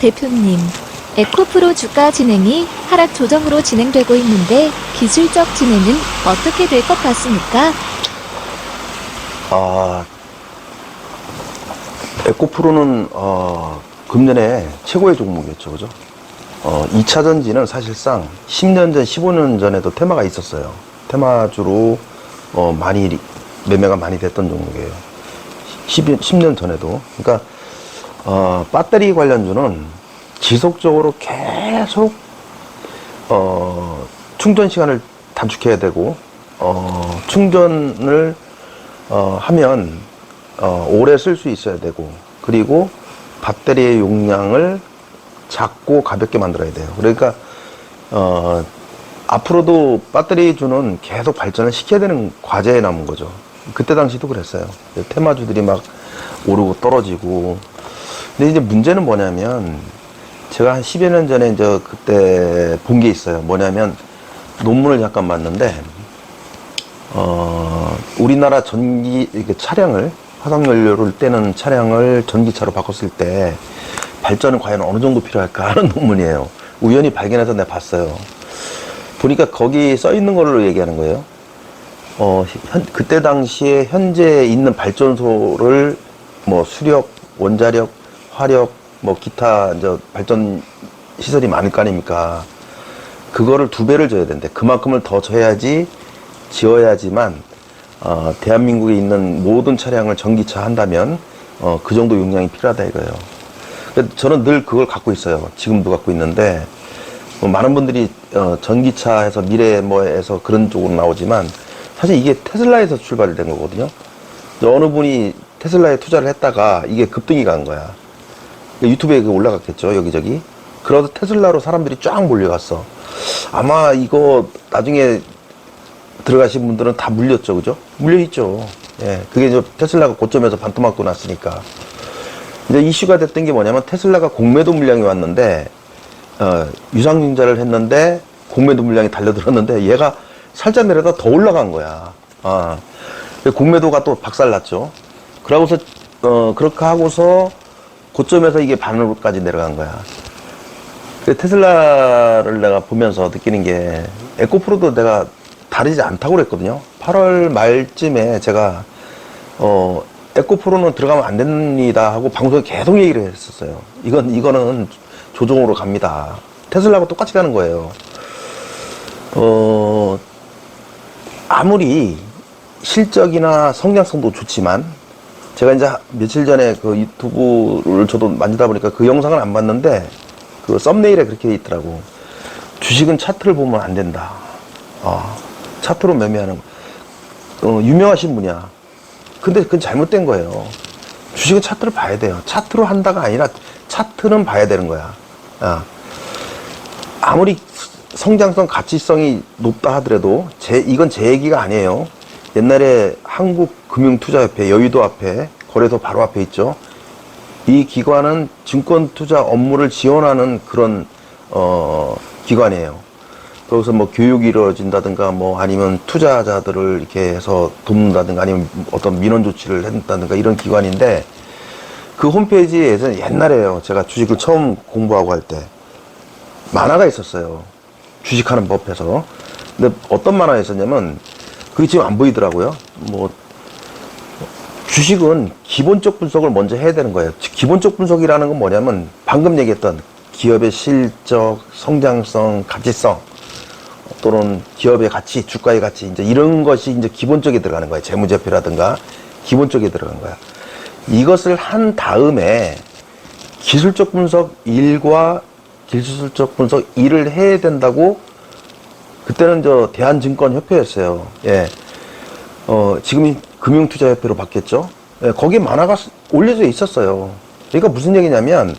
대표님, 에코프로 주가 진행이 하락 조정으로 진행되고 있는데 기술적 진행은 어떻게 될 것 같습니까? 아, 에코프로는, 어, 금년에 최고의 종목이었죠. 그죠? 어, 2차 전지는 사실상 10년 전, 15년 전에도 테마가 있었어요. 테마주로, 어, 많이, 리- 매매가 많이 됐던 종목이에요. 10, 10년 전에도. 그러니까, 어, 배터리 관련주는 지속적으로 계속, 어, 충전 시간을 단축해야 되고, 어, 충전을 어, 하면 어, 오래 쓸 수 있어야 되고 그리고 배터리의 용량을 작고 가볍게 만들어야 돼요. 그러니까 어, 앞으로도 배터리 주는 계속 발전을 시켜야 되는 과제에 남은 거죠. 그때 당시도 그랬어요. 테마주들이 막 오르고 떨어지고. 근데 이제 문제는 뭐냐면 제가 한 10여 년 전에 이제 그때 본 게 있어요. 뭐냐면 논문을 잠깐 봤는데 어, 우리나라 전기 차량을 화석연료를 떼는 차량을 전기차로 바꿨을 때 발전은 과연 어느 정도 필요할까 하는 논문이에요. 우연히 발견해서 내가 봤어요. 보니까 거기 써 있는 걸로 얘기하는 거예요. 어, 현, 그때 당시에 현재 있는 발전소를 뭐 수력, 원자력, 화력, 뭐 기타 이제 발전 시설이 많을 거 아닙니까? 그거를 두 배를 줘야 된대. 그만큼을 더 줘야지 지어야지만 어, 대한민국에 있는 모든 차량을 전기차 한다면 어, 그 정도 용량이 필요하다 이거예요. 저는 늘 그걸 갖고 있어요. 지금도 갖고 있는데 뭐 많은 분들이 어, 전기차에서 미래 뭐에서 그런 쪽으로 나오지만 사실 이게 테슬라에서 출발된 거거든요. 어느 분이 테슬라에 투자를 했다가 이게 급등이 간 거야. 유튜브에 그 올라갔겠죠 여기저기. 그래서 테슬라로 사람들이 쫙 몰려갔어. 아마 이거 나중에 들어가신 분들은 다 물렸죠, 그죠? 물려있죠. 예. 그게 저 테슬라가 고점에서 반토막도 났으니까. 이제 이슈가 됐던 게 뭐냐면 테슬라가 공매도 물량이 왔는데, 어, 유상증자를 했는데, 공매도 물량이 달려들었는데, 얘가 살짝 내려다 더 올라간 거야. 아. 공매도가 또 박살났죠. 그러고서, 어, 그렇게 하고서 고점에서 이게 반으로까지 내려간 거야. 그 테슬라를 내가 보면서 느끼는 게 에코프로도 내가 다르지 않다고 그랬거든요. 8월 말쯤에 제가 어 에코프로는 들어가면 안 됩니다 하고 방송에 계속 얘기를 했었어요. 이건 이거는 조정으로 갑니다. 테슬라하고 똑같이 가는 거예요. 어 아무리 실적이나 성장성도 좋지만 제가 이제 며칠 전에 그 유튜브를 저도 만지다 보니까 그 영상을 안 봤는데 그 썸네일에 그렇게 돼 있더라고. 주식은 차트를 보면 안 된다. 아, 차트로 매매하는 거. 어, 유명하신 분이야. 근데 그건 잘못된 거예요. 주식은 차트를 봐야 돼요. 차트로 한다가 아니라 차트는 봐야 되는 거야. 아. 아무리 성장성, 가치성이 높다 하더라도 제, 이건 제 얘기가 아니에요. 옛날에 한국 금융투자협회 여의도 앞에 거래소 바로 앞에 있죠. 이 기관은 증권 투자 업무를 지원하는 그런 어 기관이에요. 거기서 뭐 교육이 이루어진다든가 뭐 아니면 투자자들을 이렇게 해서 돕는다든가 아니면 어떤 민원 조치를 한다든가 이런 기관인데 그 홈페이지에서 옛날에요. 제가 주식을 처음 공부하고 할 때 만화가 있었어요. 주식하는 법에서. 근데 어떤 만화가 있었냐면 그게 지금 안 보이더라고요. 뭐 주식은 기본적 분석을 먼저 해야 되는 거예요. 즉, 기본적 분석이라는 건 뭐냐면 방금 얘기했던 기업의 실적, 성장성, 가치성 또는 기업의 가치, 주가의 가치 이제 이런 것이 이제 기본적에 들어가는 거예요. 재무제표라든가 기본적에 들어가는 거야. 이것을 한 다음에 기술적 분석 1과 기술적 분석 2를 해야 된다고 그때는 저 대한증권협회였어요. 예. 어, 지금이 금융투자협회로 바뀌었죠. 예, 거기에 만화가 쓰- 올려져 있었어요. 그러니까 무슨 얘기냐면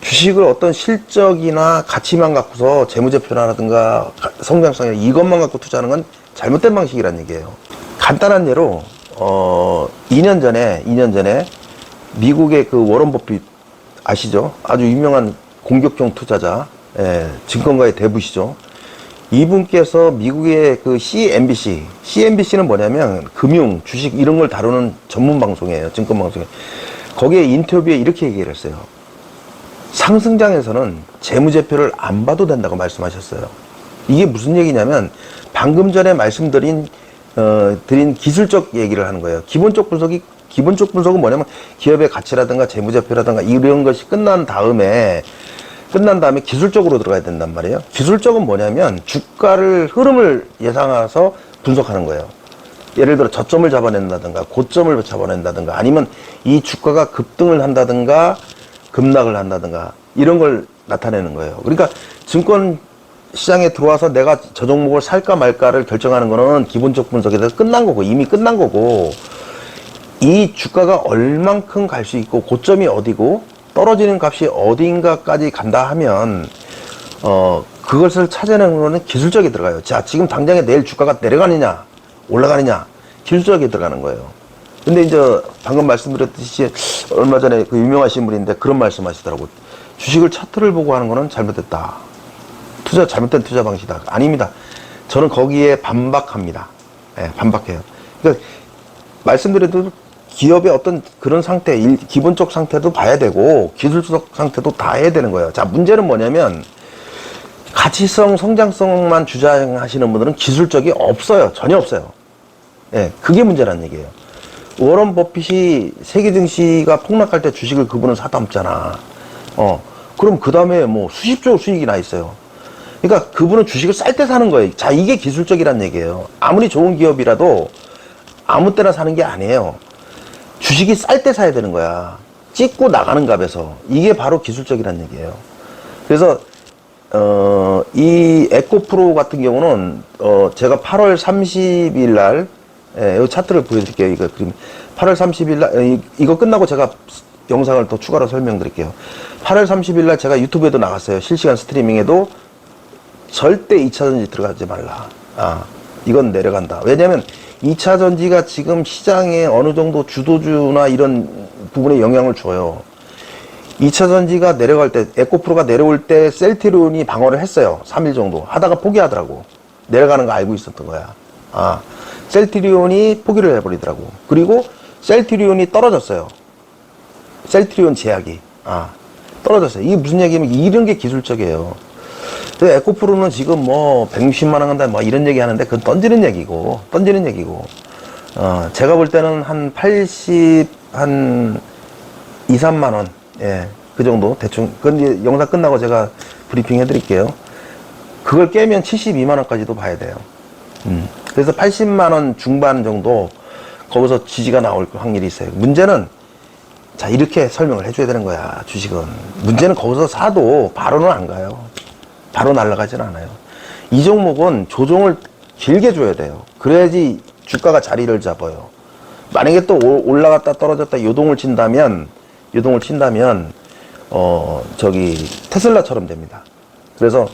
주식을 어떤 실적이나 가치만 갖고서 재무제표라든가 가- 성장성이나 이것만 갖고 투자하는 건 잘못된 방식이란 얘기예요. 간단한 예로 어, 2년 전에 2년 전에 미국의 그 워런 버핏 아시죠? 아주 유명한 공격형 투자자, 예, 증권가의 대부시죠. 이분께서 미국의 그 CNBC, CNBC는 뭐냐면 금융, 주식 이런 걸 다루는 전문 방송이에요. 증권 방송에. 거기에 인터뷰에 이렇게 얘기를 했어요. 상승장에서는 재무제표를 안 봐도 된다고 말씀하셨어요. 이게 무슨 얘기냐면 방금 전에 말씀드린 어, 드린 기술적 얘기를 하는 거예요. 기본적 분석이 기본적 분석은 뭐냐면 기업의 가치라든가 재무제표라든가 이런 것이 끝난 다음에 끝난 다음에 기술적으로 들어가야 된단 말이에요. 기술적은 뭐냐면 주가를 흐름을 예상해서 분석하는 거예요. 예를 들어 저점을 잡아낸다든가 고점을 잡아낸다든가 아니면 이 주가가 급등을 한다든가 급락을 한다든가 이런 걸 나타내는 거예요. 그러니까 증권 시장에 들어와서 내가 저 종목을 살까 말까를 결정하는 거는 기본적 분석에서 끝난 거고 이미 끝난 거고 이 주가가 얼만큼 갈 수 있고 고점이 어디고 떨어지는 값이 어디인가까지 간다 하면 어 그것을 찾아내는 거는 기술적이 들어가요. 자 지금 당장에 내일 주가가 내려가느냐 올라가느냐 기술적이 들어가는 거예요. 근데 이제 방금 말씀드렸듯이 얼마 전에 그 유명하신 분인데 그런 말씀하시더라고. 주식을 차트를 보고 하는 거는 잘못됐다. 투자 잘못된 투자 방식이다. 아닙니다. 저는 거기에 반박합니다. 예, 반박해요. 그러니까 말씀드려도 기업의 어떤 그런 상태, 일- 기본적 상태도 봐야 되고 기술적 상태도 다 해야 되는 거예요. 자, 문제는 뭐냐면 가치성, 성장성만 주장하시는 분들은 기술적이 없어요. 전혀 없어요. 예, 그게 문제란 얘기예요. 워런 버핏이 세계 증시가 폭락할 때 주식을 그분은 사다 없잖아. 어, 그럼 그 다음에 뭐 수십조 수익이 나 있어요. 그러니까 그분은 주식을 쌀 때 사는 거예요. 자, 이게 기술적이란 얘기예요. 아무리 좋은 기업이라도 아무 때나 사는 게 아니에요. 주식이 쌀 때 사야 되는 거야. 찍고 나가는 값에서. 이게 바로 기술적이란 얘기예요. 그래서, 어, 이 에코프로 같은 경우는, 어, 제가 8월 30일 날, 예, 이 차트를 보여드릴게요. 이거 그림. 8월 30일 날, 이- 이거 끝나고 제가 영상을 더 추가로 설명드릴게요. 8월 30일 날 제가 유튜브에도 나갔어요. 실시간 스트리밍에도 절대 2차 전지 들어가지 말라. 아, 이건 내려간다. 왜냐면 2차 전지가 지금 시장에 어느 정도 주도주나 이런 부분에 영향을 줘요. 2차 전지가 내려갈 때, 에코프로가 내려올 때 셀트리온이 방어를 했어요. 3일 정도. 하다가 포기하더라고. 내려가는 거 알고 있었던 거야. 아, 셀트리온이 포기를 해버리더라고. 그리고 셀트리온이 떨어졌어요. 셀트리온 제약이. 아, 떨어졌어요. 이게 무슨 얘기냐면 이런 게 기술적이에요. 그 에코프로는 지금 뭐 160만 원 한다 뭐 이런 얘기 하는데 그건 던지는 얘기고 던지는 얘기고 어 제가 볼 때는 한 80, 한 2, 3만 원, 예, 그 정도 대충. 그건 이제 영상 끝나고 제가 브리핑 해 드릴게요. 그걸 깨면 72만 원까지도 봐야 돼요. 음. 그래서 80만 원 중반 정도 거기서 지지가 나올 확률이 있어요. 문제는 자 이렇게 설명을 해줘야 되는 거야 주식은 문제는 거기서 사도 바로는 안 가요 바로 날아가진 않아요 이 종목은 조정을 길게 줘야 돼요 그래야지 주가가 자리를 잡아요 만약에 또 올- 올라갔다 떨어졌다 요동을 친다면 요동을 친다면 어 저기 테슬라처럼 됩니다 그래서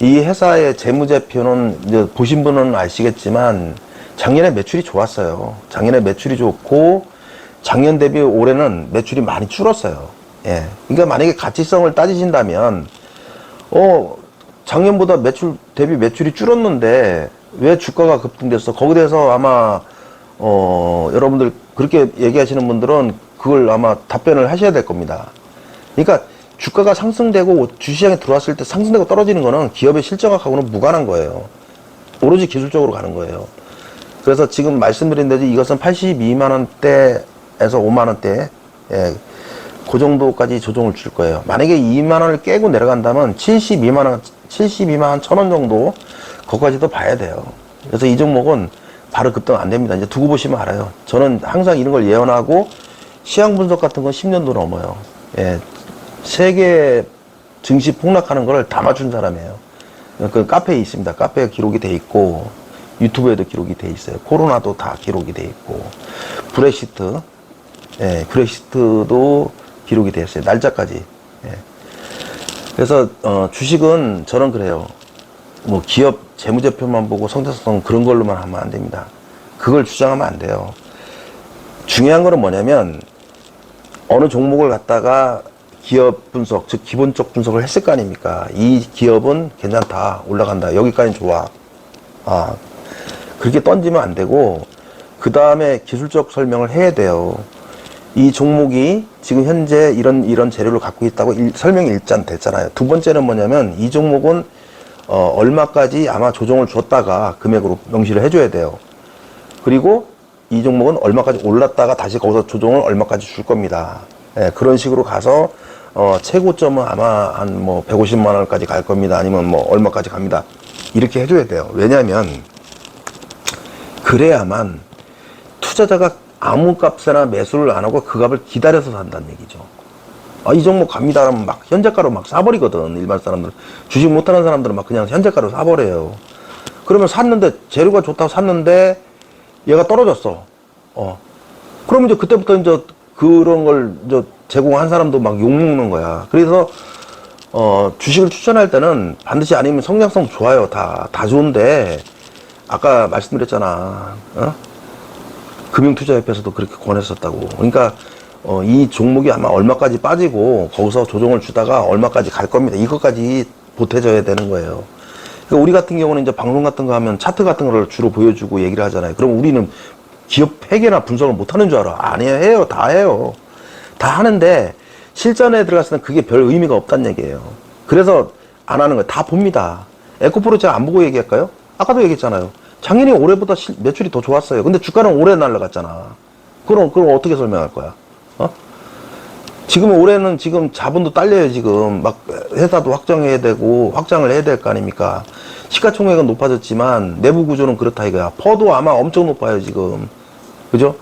이 회사의 재무제표는 이제 보신 분은 아시겠지만 작년에 매출이 좋았어요. 작년에 매출이 좋고 작년 대비 올해는 매출이 많이 줄었어요. 예. 그러니까 만약에 가치성을 따지신다면 어 작년보다 매출 대비 매출이 줄었는데 왜 주가가 급등됐어? 거기에 대해서 아마 어 여러분들 그렇게 얘기하시는 분들은 그걸 아마 답변을 하셔야 될 겁니다. 그러니까 주가가 상승되고 주시장에 들어왔을 때 상승되고 떨어지는 거는 기업의 실적하고는 무관한 거예요. 오로지 기술적으로 가는 거예요. 그래서 지금 말씀드린 대로 이것은 82만 원대에서 5만 원대, 예, 그 정도까지 조정을 줄 거예요. 만약에 2만 원을 깨고 내려간다면 72만 원, 72만 1천 원 정도, 거기까지도 봐야 돼요. 그래서 이 종목은 바로 급등 안 됩니다. 이제 두고 보시면 알아요. 저는 항상 이런 걸 예언하고 시황 분석 같은 건 10년도 넘어요. 예, 세계 증시 폭락하는 걸 다 맞춘 사람이에요. 그 카페에 있습니다. 카페에 기록이 돼 있고 유튜브에도 기록이 돼 있어요. 코로나도 다 기록이 돼 있고 브렉시트, 예, 브렉시트도 기록이 돼 있어요. 날짜까지. 예. 그래서 어, 주식은 저는 그래요. 뭐 기업 재무제표만 보고 성장성 그런 걸로만 하면 안 됩니다. 그걸 주장하면 안 돼요. 중요한 거는 뭐냐면 어느 종목을 갖다가 기업 분석, 즉 기본적 분석을 했을 거 아닙니까? 이 기업은 괜찮다, 올라간다, 여기까지 좋아. 아, 그렇게 던지면 안 되고 그 다음에 기술적 설명을 해야 돼요. 이 종목이 지금 현재 이런 이런 재료를 갖고 있다고 일- 설명이 일단 됐잖아요. 두 번째는 뭐냐면 이 종목은 어, 얼마까지 아마 조정을 줬다가 금액으로 명시를 해줘야 돼요. 그리고 이 종목은 얼마까지 올랐다가 다시 거기서 조정을 얼마까지 줄 겁니다. 예, 그런 식으로 가서 어, 최고점은 아마 한 뭐 150만 원까지 갈 겁니다. 아니면 뭐 얼마까지 갑니다. 이렇게 해줘야 돼요. 왜냐하면 그래야만 투자자가 아무 값이나 매수를 안 하고 그 값을 기다려서 산다는 얘기죠. 아, 이 종목 갑니다. 하면 막 현재가로 막 사버리거든. 일반 사람들. 주식 못하는 사람들은 막 그냥 현재가로 사버려요. 그러면 샀는데, 재료가 좋다고 샀는데, 얘가 떨어졌어. 어. 그러면 이제 그때부터 이제 그런 걸 이제 제공한 사람도 막 욕먹는 거야. 그래서, 어, 주식을 추천할 때는 반드시 아니면 성장성 좋아요. 다, 다 좋은데, 아까 말씀드렸잖아. 어? 금융투자협회에서도 그렇게 권했었다고. 그러니까 어, 이 종목이 아마 얼마까지 빠지고 거기서 조정을 주다가 얼마까지 갈 겁니다. 이것까지 보태져야 되는 거예요. 그러니까 우리 같은 경우는 이제 방송 같은 거 하면 차트 같은 거를 주로 보여주고 얘기를 하잖아요. 그럼 우리는 기업 회계나 분석을 못 하는 줄 알아. 아니에요. 해요. 다 해요. 다 하는데 실전에 들어갔을 때 그게 별 의미가 없다는 얘기예요. 그래서 안 하는 거예요. 다 봅니다. 에코프로 제가 안 보고 얘기할까요? 아까도 얘기했잖아요. 작년에 올해보다 실- 매출이 더 좋았어요. 근데 주가는 올해 날라갔잖아. 그럼, 그럼 어떻게 설명할 거야? 어? 지금 올해는 지금 자본도 딸려요, 지금. 막 회사도 확정해야 되고, 확장을 해야 될 거 아닙니까? 시가총액은 높아졌지만, 내부 구조는 그렇다 이거야. 퍼도 아마 엄청 높아요, 지금. 그죠?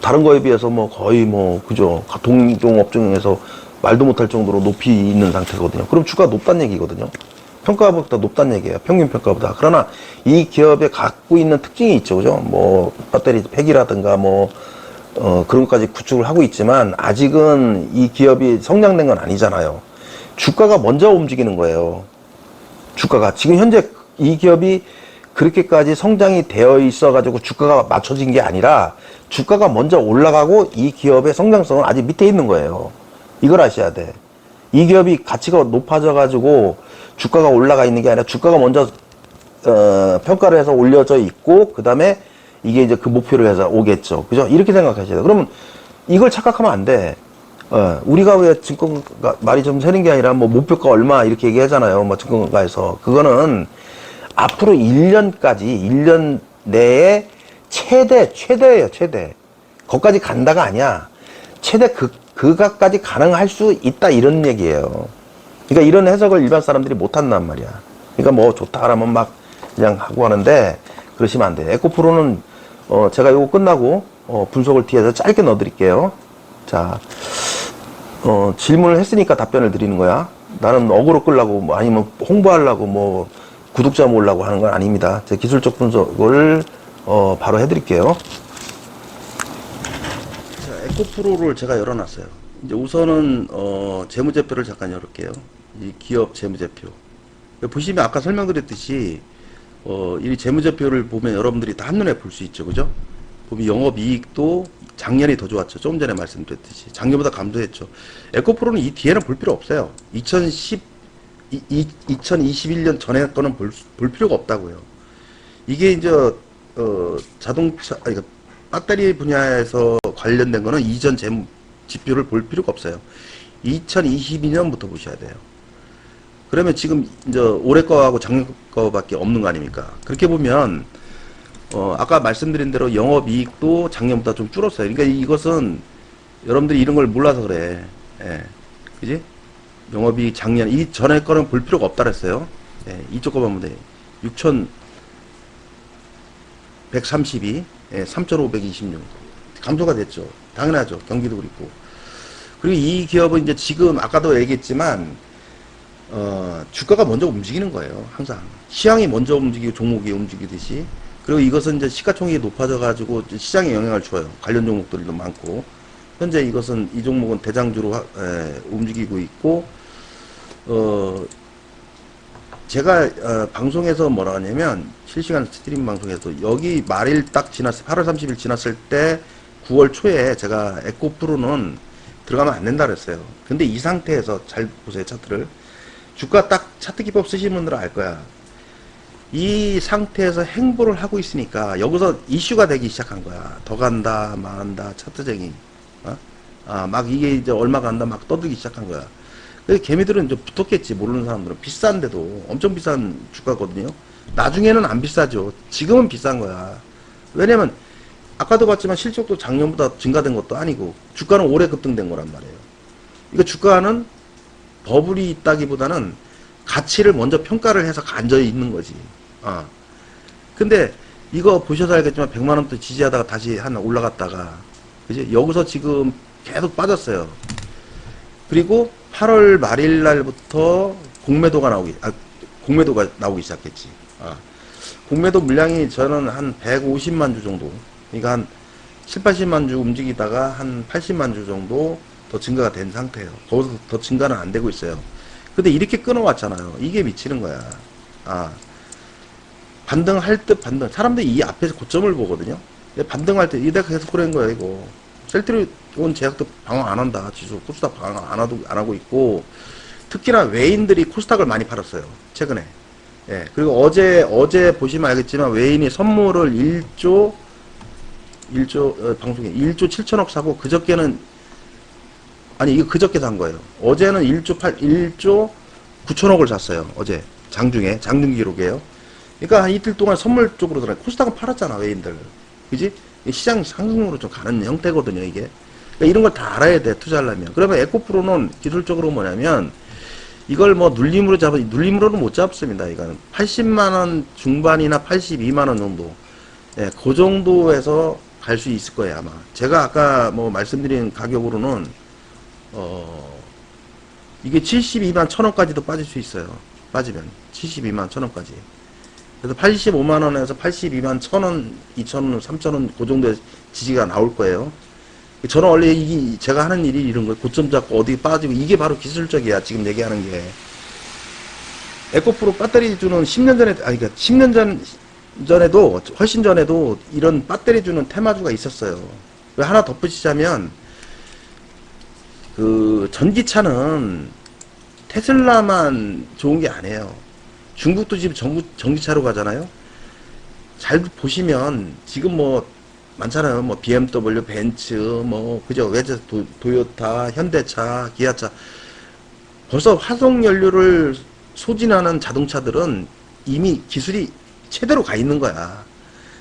다른 거에 비해서 뭐 거의 뭐, 그죠? 동종 업종에서 말도 못할 정도로 높이 있는 상태거든요. 그럼 주가 높다는 얘기거든요. 평가보다 높다는 얘기예요. 평균 평가보다. 그러나 이 기업에 갖고 있는 특징이 있죠. 그죠? 뭐, 배터리 팩이라든가 뭐, 어, 그런 것까지 구축을 하고 있지만 아직은 이 기업이 성장된 건 아니잖아요. 주가가 먼저 움직이는 거예요. 주가가. 지금 현재 이 기업이 그렇게까지 성장이 되어 있어 가지고 주가가 맞춰진 게 아니라 주가가 먼저 올라가고 이 기업의 성장성은 아직 밑에 있는 거예요. 이걸 아셔야 돼. 이 기업이 가치가 높아져 가지고 주가가 올라가 있는 게 아니라 주가가 먼저 어, 평가를 해서 올려져 있고 그 다음에 이게 이제 그 목표를 해서 오겠죠. 그죠? 이렇게 생각하셔야 돼요. 그러면 이걸 착각하면 안 돼. 어, 우리가 왜 증권가 말이 좀 새는 게 아니라 뭐 목표가 얼마 이렇게 얘기하잖아요. 뭐 증권가에서 그거는 앞으로 1년까지 1년 내에 최대 최대예요 최대. 거기까지 간다가 아니야. 최대 그 그가까지 가능할 수 있다 이런 얘기예요. 그러니까 이런 해석을 일반 사람들이 못 한단 말이야. 그러니까 뭐 좋다 그러면 막 그냥 하고 하는데 그러시면 안 돼. 에코프로는 어 제가 이거 끝나고 어 분석을 뒤에서 짧게 넣어 드릴게요. 자. 어 질문을 했으니까 답변을 드리는 거야. 나는 어그로 끌라고 뭐 아니면 홍보하려고 뭐 구독자 모으려고 하는 건 아닙니다. 제 기술적 분석을 어 바로 해 드릴게요. 자, 에코프로를 제가 열어놨어요. 이제 우선은 어, 재무제표를 잠깐 열을게요. 이 기업 재무제표. 보시면 아까 설명드렸듯이 어, 이 재무제표를 보면 여러분들이 다 한눈에 볼 수 있죠, 그죠? 보면 영업이익도 작년이 더 좋았죠. 조금 전에 말씀드렸듯이 작년보다 감소했죠. 에코프로는 이 뒤에는 볼 필요 없어요. 2010, 이, 이, 2021년 전에 거는 볼, 수- 볼 필요가 없다고요. 이게 이제 어, 자동차 아니 그 배터리 분야에서 관련된 거는 이전 재무 지표를 볼 필요가 없어요. 2022년부터 보셔야 돼요. 그러면 지금 이제 올해 거하고 작년 거밖에 없는 거 아닙니까? 그렇게 보면 어, 아까 말씀드린 대로 영업이익도 작년보다 좀 줄었어요. 그러니까 이것은 여러분들이 이런 걸 몰라서 그래. 예. 그지? 영업이익 작년, 이 전에 거는 볼 필요가 없다 그랬어요. 예, 이쪽 거 보면 돼. 6천 132, 예, 3,526. 감소가 됐죠. 당연하죠. 경기도 그렇고. 그리고 이 기업은 이제 지금 아까도 얘기했지만 어, 주가가 먼저 움직이는 거예요. 항상 시장이 먼저 움직이고 종목이 움직이듯이. 그리고 이것은 이제 시가총액이 높아져 가지고 시장에 영향을 줘요. 관련 종목들도 많고. 현재 이것은 이 종목은 대장주로 하- 에, 움직이고 있고 어 제가 어, 방송에서 뭐라 하냐면 실시간 스트림 방송에서 여기 말일 딱 지났을 8월 30일 지났을 때 9월 초에 제가 에코프로는 들어가면 안 된다 그랬어요. 근데 이 상태에서 잘 보세요 차트를 주가 딱 차트 기법 쓰시는 분들은 알 거야. 이 상태에서 행보를 하고 있으니까 여기서 이슈가 되기 시작한 거야. 더 간다, 망한다, 차트쟁이. 어? 아, 막 이게 이제 얼마가 한다 막 떠들기 시작한 거야. 그래서 개미들은 이제 붙었겠지, 모르는 사람들은. 비싼데도 엄청 비싼 주가거든요. 나중에는 안 비싸죠. 지금은 비싼 거야. 왜냐면, 아까도 봤지만 실적도 작년보다 증가된 것도 아니고, 주가는 올해 급등된 거란 말이에요. 이거 주가는 버블이 있다기보다는 가치를 먼저 평가를 해서 앉아 있는 거지. 아. 근데 이거 보셔서 알겠지만 100만 원부터 지지하다가 다시 한 올라갔다가 그지? 여기서 지금 계속 빠졌어요. 그리고 8월 말일 날부터 공매도가 나오기 아 공매도가 나오기 시작했지. 아. 공매도 물량이 저는 한 150만 주 정도. 그러니까 한 7, 80만 주 움직이다가 한 80만 주 정도 더 증가가 된 상태예요. 거기서 더 증가는 안 되고 있어요. 근데 이렇게 끊어왔잖아요. 이게 미치는 거야. 아. 반등할 듯 반등. 사람들이 이 앞에서 고점을 보거든요. 반등할 때, 이대가 계속 그런 거야, 이거. 셀트리온 제약도 방어 안 한다. 지수 코스닥 방어 안, 하도, 안 하고 있고, 특히나 외인들이 코스닥을 많이 팔았어요. 최근에. 예. 그리고 어제, 어제 보시면 알겠지만, 외인이 선물을 1조, 1조, 어, 방송에 1조 7천억 사고, 그저께는, 아니, 이거 그저께 산 거예요. 어제는 1조 8, 1조 9천억을 샀어요. 어제. 장중에. 장중 기록이에요. 그러니까 한 이틀 동안 선물 쪽으로 들어 코스닥은 팔았잖아 외인들 그지 이 시장 상승으로 좀 가는 형태거든요 이게 그러니까 이런 걸 다 알아야 돼 투자하려면 그러면 에코프로는 기술적으로 뭐냐면 이걸 뭐 눌림으로 잡아 눌림으로는 못 잡습니다 이거는 80만 원 중반이나 82만 원 정도 예, 그 정도에서 갈 수 있을 거예요 아마 제가 아까 뭐 말씀드린 가격으로는 어 이게 72만 천 원까지도 빠질 수 있어요 빠지면 72만 천 원까지 그래서 85만 원에서 82만 1,000원, 2,000원, 3,000원 그 정도의 지지가 나올 거예요. 저는 원래 이 제가 하는 일이 이런 거예요. 고점 잡고 어디 빠지고 이게 바로 기술적이야. 지금 얘기하는 게. 에코프로 배터리 주는 10년 전에 아니 그러니까 10년 전 전에도 훨씬 전에도 이런 배터리 주는 테마주가 있었어요. 왜 하나 덧붙이자면 그 전기차는 테슬라만 좋은 게 아니에요. 중국도 지금 전구, 전기차로 가잖아요. 잘 보시면 지금 뭐 많잖아요. 뭐 BMW, 벤츠, 뭐 그죠? 외제 도, 도요타, 현대차, 기아차. 벌써 화석 연료를 소진하는 자동차들은 이미 기술이 최대로 가 있는 거야.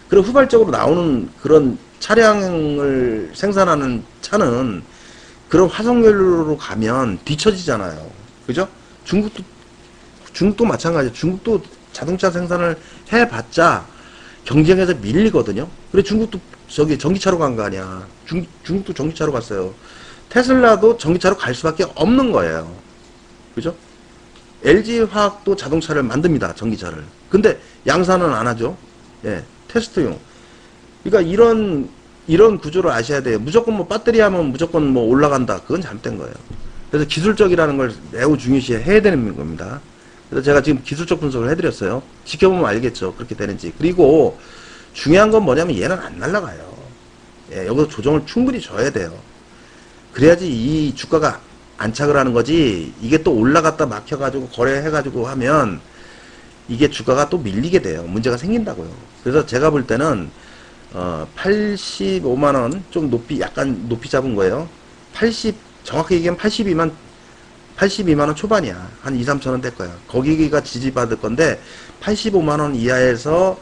그리고 후발적으로 나오는 그런 차량을 생산하는 차는 그런 화석 연료로 가면 뒤처지잖아요. 그죠? 중국도 중국도 마찬가지예요. 중국도 자동차 생산을 해봤자 경쟁에서 밀리거든요. 그래 중국도 저기 전기차로 간 거 아니야. 중, 중국도 전기차로 갔어요. 테슬라도 전기차로 갈 수밖에 없는 거예요. 그죠? LG 화학도 자동차를 만듭니다. 전기차를. 근데 양산은 안 하죠. 예, 테스트용. 그러니까 이런 이런 구조를 아셔야 돼요. 무조건 뭐 배터리 하면 무조건 뭐 올라간다. 그건 잘못된 거예요. 그래서 기술적이라는 걸 매우 중요시 해야 되는 겁니다. 그래서 제가 지금 기술적 분석을 해드렸어요. 지켜보면 알겠죠. 그렇게 되는지. 그리고 중요한 건 뭐냐면 얘는 안 날아가요. 예, 여기서 조정을 충분히 줘야 돼요. 그래야지 이 주가가 안착을 하는 거지. 이게 또 올라갔다 막혀가지고 거래해가지고 하면 이게 주가가 또 밀리게 돼요. 문제가 생긴다고요. 그래서 제가 볼 때는 어, 85만 원 좀 높이 약간 높이 잡은 거예요. 80 정확히 얘기하면 82만 82만 원 초반이야. 한 2, 3천 원 될 거야. 거기가 지지받을 건데 85만 원 이하에서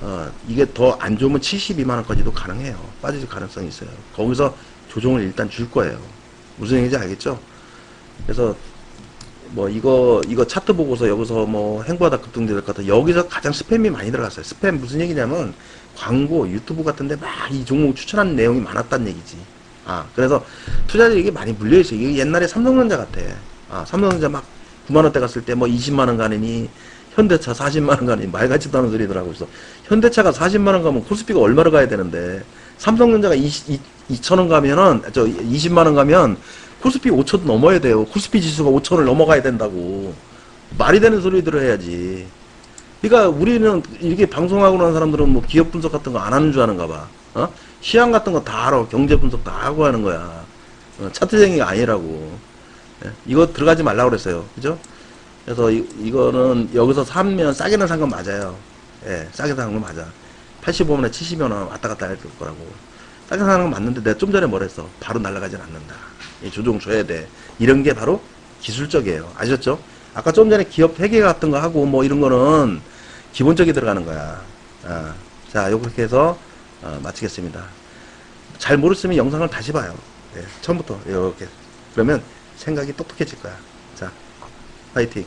어, 이게 더 안 좋으면 72만 원까지도 가능해요. 빠질 가능성이 있어요. 거기서 조정을 일단 줄 거예요. 무슨 얘기인지 알겠죠? 그래서 뭐 이거 이거 차트 보고서 여기서 뭐 행보하다 급등될 것 같아. 여기서 가장 스팸이 많이 들어갔어요. 스팸 무슨 얘기냐면 광고 유튜브 같은데 막 이 종목 추천하는 내용이 많았다는 얘기지. 아 그래서 투자들이 이게 많이 물려 있어요. 이게 옛날에 삼성전자 같아. 아 삼성전자 막 9만 원대 갔을 때 뭐 20만 원 가느니 현대차 40만 원 가느니 말 같지도 않은 소리더라고 그래서 현대차가 40만 원 가면 코스피가 얼마를 가야 되는데 삼성전자가 20, 2천 원 가면은 저 20만 원 가면 코스피 5천 넘어야 돼요. 코스피 지수가 5천을 넘어가야 된다고. 말이 되는 소리들을 해야지. 그러니까 우리는 이렇게 방송하고 나는 사람들은 뭐 기업 분석 같은 거 안 하는 줄 아는가 봐. 어? 시황 같은 거 다 알아. 경제 분석 다 하고 하는 거야. 어, 차트쟁이가 아니라고. 예? 이거 들어가지 말라고 그랬어요. 그죠? 그래서 이, 이거는 여기서 사면 싸게는 산 건 맞아요. 예, 싸게 산건 맞아. 85만원, 70만원 왔다 갔다 할 거라고. 딱딱하는 건 맞는데 내가 좀 전에 뭐랬어? 바로 날아가진 않는다. 이 조종 줘야 돼. 이런 게 바로 기술적이에요. 아셨죠? 아까 좀 전에 기업 회계 같은 거 하고 뭐 이런 거는 기본적이 들어가는 거야. 아, 자, 이렇게 해서 어, 마치겠습니다. 잘 모르시면 영상을 다시 봐요. 예, 처음부터 이렇게. 그러면 생각이 똑똑해질 거야. 자, 파이팅.